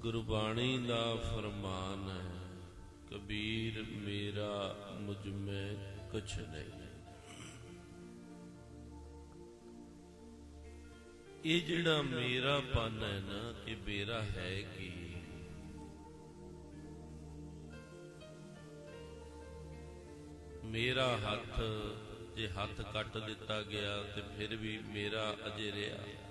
ਗੁਰਬਾਣੀ ਦਾ ਫਰਮਾਨ ਹੈ, ਕਬੀਰ ਮੇਰਾ ਮੁਝ ਮੈਂ ਕੁਛ ਨਹੀਂ। ਇਹ ਜਿਹੜਾ ਮੇਰਾ ਪਨ ਹੈ ਨਾ, ਇਹ ਮੇਰਾ ਹੈ ਕੀ? ਮੇਰਾ ਹੱਥ ਜੇ ਹੱਥ ਕੱਟ ਦਿੱਤਾ ਗਿਆ ਤੇ ਫਿਰ ਵੀ ਮੇਰਾ ਅਜੇ ਰਿਹਾ।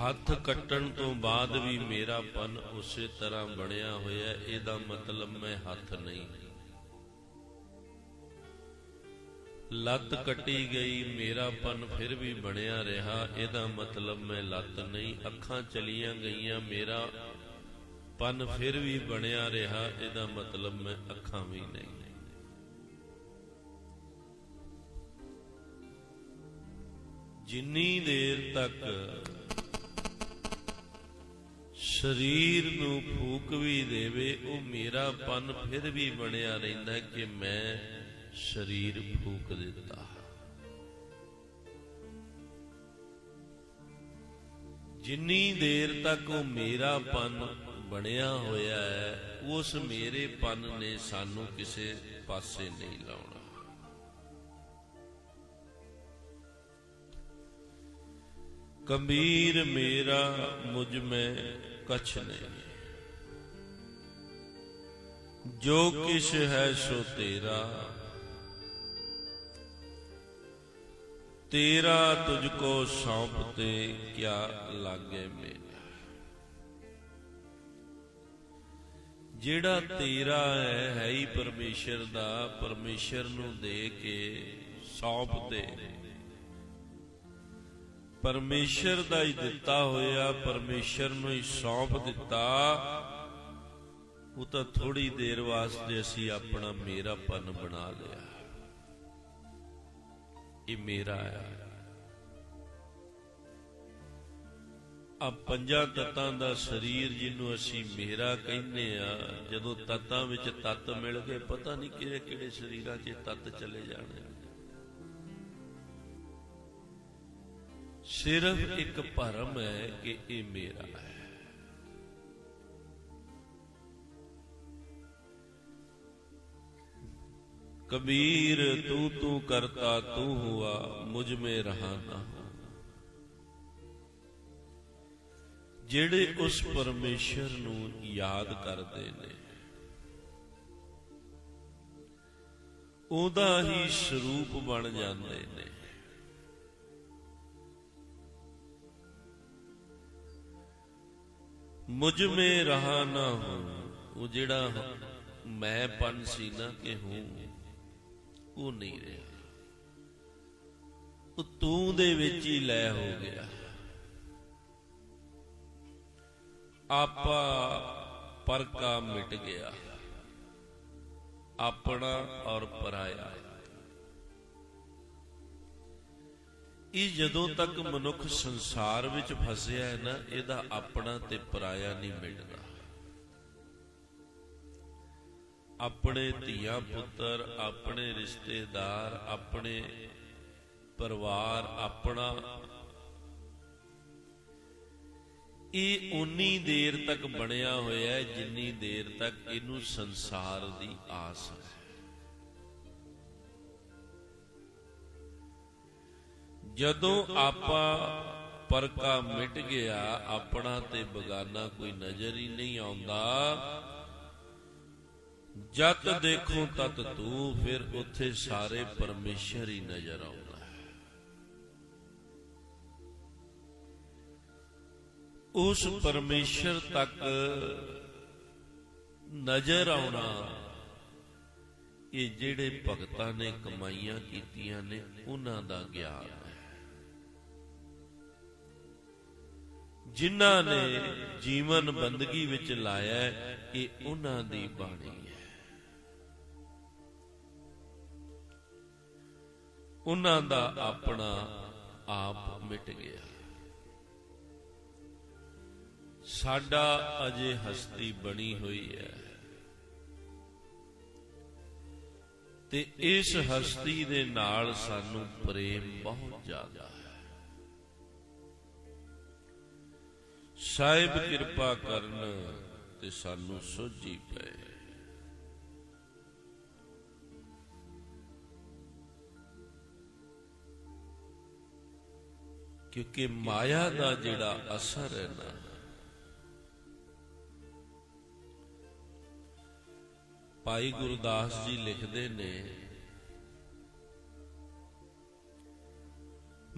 ਹੱਥ ਕੱਟਣ ਤੋਂ ਬਾਅਦ ਵੀ ਮੇਰਾ ਪਨ ਉਸੇ ਤਰ੍ਹਾਂ ਬਣਿਆ ਹੋਇਆ, ਇਹਦਾ ਮਤਲਬ ਮੈਂ ਹੱਥ ਨਹੀਂ। ਲੱਤ ਕੱਟੀ ਗਈ, ਮੇਰਾ ਪਨ ਫਿਰ ਵੀ ਬਣਿਆ ਰਿਹਾ, ਇਹਦਾ ਮਤਲਬ ਮੈਂ ਲੱਤ ਨਹੀਂ। ਅੱਖਾਂ ਚਲੀਆਂ ਗਈਆਂ, ਮੇਰਾ ਪਨ ਫਿਰ ਵੀ ਬਣਿਆ ਰਿਹਾ, ਇਹਦਾ ਮਤਲਬ ਮੈਂ ਅੱਖਾਂ ਵੀ ਨਹੀਂ। ਜਿੰਨੀ ਦੇਰ ਤੱਕ ਸਰੀਰ ਨੂੰ ਫੂਕ ਵੀ ਦੇਵੇ, ਉਹ ਮੇਰਾ ਪਨ ਫਿਰ ਵੀ ਬਣਿਆ ਰਹਿੰਦਾ ਕਿ ਮੈਂ ਸਰੀਰ ਫੂਕ ਦਿੱਤਾ। ਜਿੰਨੀ ਦੇਰ ਤੱਕ ਉਹ ਮੇਰਾ ਪਨ ਬਣਿਆ ਹੋਇਆ ਹੈ, ਉਸ ਮੇਰੇ ਪਨ ਨੇ ਸਾਨੂੰ ਕਿਸੇ ਪਾਸੇ ਨਹੀਂ ਲਾਉਣਾ। ਕਬੀਰ ਮੇਰਾ ਮੁਝ ਮੈਂ ਕਛ ਨਹੀਂ। ਜੋ ਕਿਛ ਹੈ ਸੋ ਤੇਰਾ। ਤੇਰਾ ਤੁਝ ਕੋ ਸੌਂਪਤੇ ਕਿਆ ਲਾਗੇ ਮੇਰਾ। ਜਿਹੜਾ ਤੇਰਾ ਹੈ ਹੈ ਹੀ ਪਰਮੇਸ਼ਰ ਦਾ। ਪਰਮੇਸ਼ਰ ਨੂੰ ਦੇ ਕੇ ਸੌਂਪ ਦੇ। ਪਰਮੇਸ਼ਰ ਦਾ ਹੀ ਦਿੱਤਾ ਹੋਇਆ, ਪਰਮੇਸ਼ਰ ਨੂੰ ਹੀ ਸੌਂਪ ਦਿੱਤਾ। ਉਹ ਤਾਂ ਥੋੜੀ ਦੇਰ ਵਾਸਤੇ ਅਸੀਂ ਆਪਣਾ ਮੇਰਾਪਨ ਬਣਾ ਲਿਆ। ਇਹ ਮੇਰਾ ਹੈ ਆ ਪੰਜਾਂ ਤਤਾਂ ਦਾ ਸਰੀਰ ਜਿਹਨੂੰ ਅਸੀਂ ਮੇਰਾ ਕਹਿੰਦੇ ਆ, ਜਦੋਂ ਤਤਾਂ ਵਿੱਚ ਤਤ ਮਿਲ ਗਏ, ਪਤਾ ਨਹੀਂ ਕਿਹੜੇ ਕਿਹੜੇ ਸਰੀਰਾਂ 'ਚ ਇਹ ਤਤ ਚਲੇ ਜਾਣੇ ਸਿਰਫ ਇੱਕ ਭਰਮ ਹੈ ਕਿ ਇਹ ਮੇਰਾ ਹੈ। ਕਬੀਰ, ਤੂੰ ਤੂੰ ਕਰਤਾ, ਤੂੰ ਹੁਆ, ਮੁਝ ਮੇ ਰਹਾ ਜਿਹੜੇ ਉਸ ਪਰਮੇਸ਼ਰ ਨੂੰ ਯਾਦ ਕਰਦੇ ਨੇ, ਉਹਦਾ ਹੀ ਸਰੂਪ ਬਣ ਜਾਂਦੇ ਨੇ। ਮੁਝ ਮੇ ਰਹਾ ਨਾ ਹੂੰ ਉਹ ਜਿਹੜਾ ਮੈਂ ਪਨ ਸੀ ਨਾ ਕਿ ਹੂੰ, ਉਹ ਨਹੀਂ ਰਿਹਾ। ਉਹ ਤੂੰ ਦੇ ਵਿੱਚ ਹੀ ਲੈ ਹੋ ਗਿਆ। ਆਪਾ ਪਰਕਾ ਮਿਟ ਗਿਆ। ਆਪਣਾ ਔਰ ਪਰਾਇਆ। ਇਹ ਜਦੋਂ ਤੱਕ ਮਨੁੱਖ ਸੰਸਾਰ ਵਿੱਚ ਫਸਿਆ ਹੈ ਨਾ, ਇਹਦਾ ਆਪਣਾ ਤੇ ਪਰਾਇਆ ਨਹੀਂ ਮਿਲਦਾ ਆਪਣੇ ਧੀਆ ਪੁੱਤਰ, ਆਪਣੇ ਰਿਸ਼ਤੇਦਾਰ, ਆਪਣੇ ਪਰਿਵਾਰ, ਆਪਣਾ, ਇਹ ਉਨੀ ਦੇਰ ਤੱਕ ਬਣਿਆ ਹੋਇਆ ਹੈ ਜਿੰਨੀ ਦੇਰ ਤੱਕ ਇਹਨੂੰ ਸੰਸਾਰ ਦੀ ਆਸ ਹੈ। ਜਦੋਂ ਆਪਾ ਪਰਕਾ ਮਿਟ ਗਿਆ, ਆਪਣਾ ਤੇ ਬਗਾਨਾ ਕੋਈ ਨਜ਼ਰ ਹੀ ਨਹੀਂ ਆਉਂਦਾ। ਜਤ ਦੇਖੋ ਤਤ ਤੂੰ, ਫਿਰ ਉੱਥੇ ਸਾਰੇ ਪਰਮੇਸ਼ਰ ਹੀ ਨਜ਼ਰ ਆਉਂਦਾ। ਉਸ ਪਰਮੇਸ਼ਰ ਤੱਕ ਨਜ਼ਰ ਆਉਣਾ, ਇਹ ਜਿਹੜੇ ਭਗਤਾਂ ਨੇ ਕਮਾਈਆਂ ਕੀਤੀਆਂ ਨੇ, ਉਹਨਾਂ ਦਾ ਗਿਆਨ ਹੈ। ਜਿਨ੍ਹਾਂ ਨੇ ਜੀਵਨ ਬੰਦਗੀ ਵਿੱਚ ਲਾਇਆ ਇਹ ਉਹਨਾਂ ਦੀ ਬਾਣੀ ਹੈ। ਉਹਨਾਂ ਦਾ ਆਪਣਾ ਆਪ ਮਿਟ ਗਿਆ। ਸਾਡਾ ਅਜੇ ਹਸਤੀ ਬਣੀ ਹੋਈ ਹੈ। ਤੇ ਇਸ ਹਸਤੀ ਦੇ ਨਾਲ ਸਾਨੂੰ ਪ੍ਰੇਮ ਬਹੁਤ ਜ਼ਿਆਦਾ ਹੈ। ਸਾਹਿਬ ਕਿਰਪਾ ਕਰਨ ਤੇ ਸਾਨੂੰ ਸੋਝੀ ਪਏ। ਕਿਉਂਕਿ ਮਾਇਆ ਦਾ ਜਿਹੜਾ ਅਸਰ ਹੈ ਨਾ, ਭਾਈ ਗੁਰਦਾਸ ਜੀ ਲਿਖਦੇ ਨੇ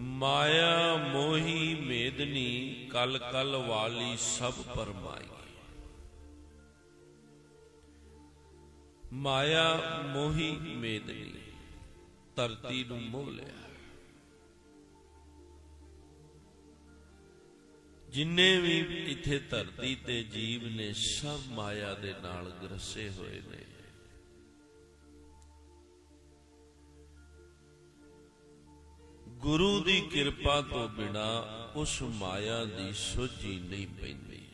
ਮਾਇਆ ਮੋਹੀ ਮੇਦਨੀ ਕਲ ਕਲ ਵਾਲੀ ਸਭ ਪਰਮਾਈ। ਮਾਇਆ ਮੋਹੀ ਮੇਦਨੀ ਧਰਤੀ ਨੂੰ ਮੋਹ ਲਿਆ। ਜਿੰਨੇ ਵੀ ਇੱਥੇ ਧਰਤੀ ਤੇ ਜੀਵ ਨੇ ਸਭ ਮਾਇਆ ਦੇ ਨਾਲ ਗਰਸੇ ਹੋਏ ਨੇ। ਗੁਰੂ ਦੀ ਕਿਰਪਾ ਤੋਂ ਬਿਨਾ ਉਸ ਮਾਇਆ ਦੀ ਸੋਝੀ ਨਹੀਂ ਪੈਂਦੀ।